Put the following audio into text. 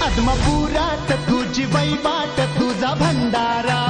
पद्मपुरात तुझी वैबाट तुझा भंडारा.